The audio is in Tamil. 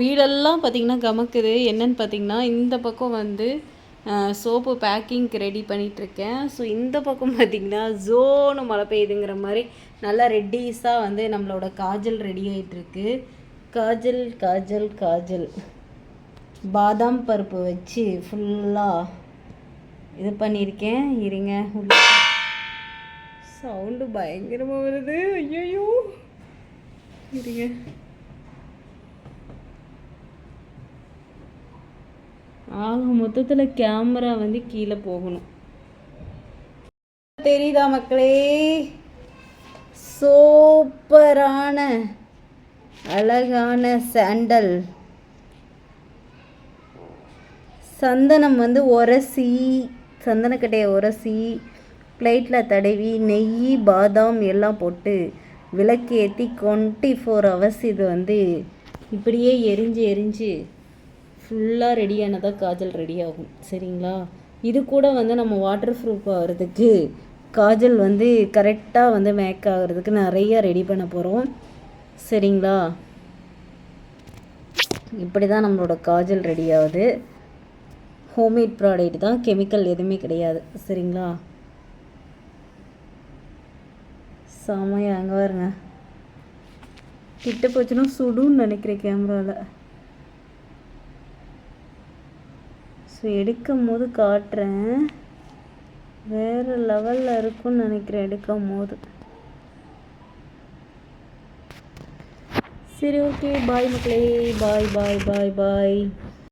வீடெல்லாம் பார்த்திங்கன்னா கமக்குது. என்னன்னு பார்த்தீங்கன்னா இந்த பக்கம் வந்து சோப்பு பேக்கிங்க்கு ரெடி பண்ணிகிட்ருக்கேன் ஸோ இந்த பக்கம் பார்த்திங்கன்னா ஜோனு மழை பெய்யுதுங்கிற மாதிரி நல்லா ரெட்டிஸாக வந்து நம்மளோட காஜல் ரெடி ஆகிட்டுருக்கு காஜல் காஜல் காஜல். பாதாம் பருப்பு வச்சு ஃபுல்லாக இது பண்ணியிருக்கேன். இருங்க சவுண்டு பயங்கரமாக வருது. ஐயோ இருங்க. ஆக மொத்தத்தில் கேமரா வந்து கீழே போகணும். தெரியுதா மக்களே? சூப்பரான அழகான சாண்டல் சந்தனம் வந்து உரசி சந்தனக்கட்டையை உரசி பிளேட்டில் தடவி நெய் பாதாம் எல்லாம் போட்டு விளக்கு ஏற்றி டுவெண்ட்டி ஃபோர் ஹவர்ஸ் இது வந்து இப்படியே எரிஞ்சு எரிஞ்சு ஃபுல்லாக ரெடியானதாக காஜல் ரெடி ஆகும். சரிங்களா? இது கூட வந்து நம்ம வாட்டர் ப்ரூஃப் ஆகிறதுக்கு காஜல் வந்து கரெக்டாக வந்து மேக் ஆகிறதுக்கு நிறைய ரெடி பண்ண போகிறோம் சரிங்களா? இப்படி தான் நம்மளோட காஜல் ரெடி ஆகுது. ஹோம்மேட் ப்ராடக்ட் தான் கெமிக்கல் எதுவுமே கிடையாது. சரிங்களா? செமையாக அங்கே பாருங்க. கிட்ட போச்சுன்னா சுடுன்னு நினைக்கிறேன் கேமராவில் ஸோ எடுக்கும் போது காட்டுறேன். வேறு லெவலில் இருக்கும்னு நினைக்கிறேன் எடுக்கும் போது சரி ஓகே பாய் மக்களே. பாய் பாய் பாய் பாய்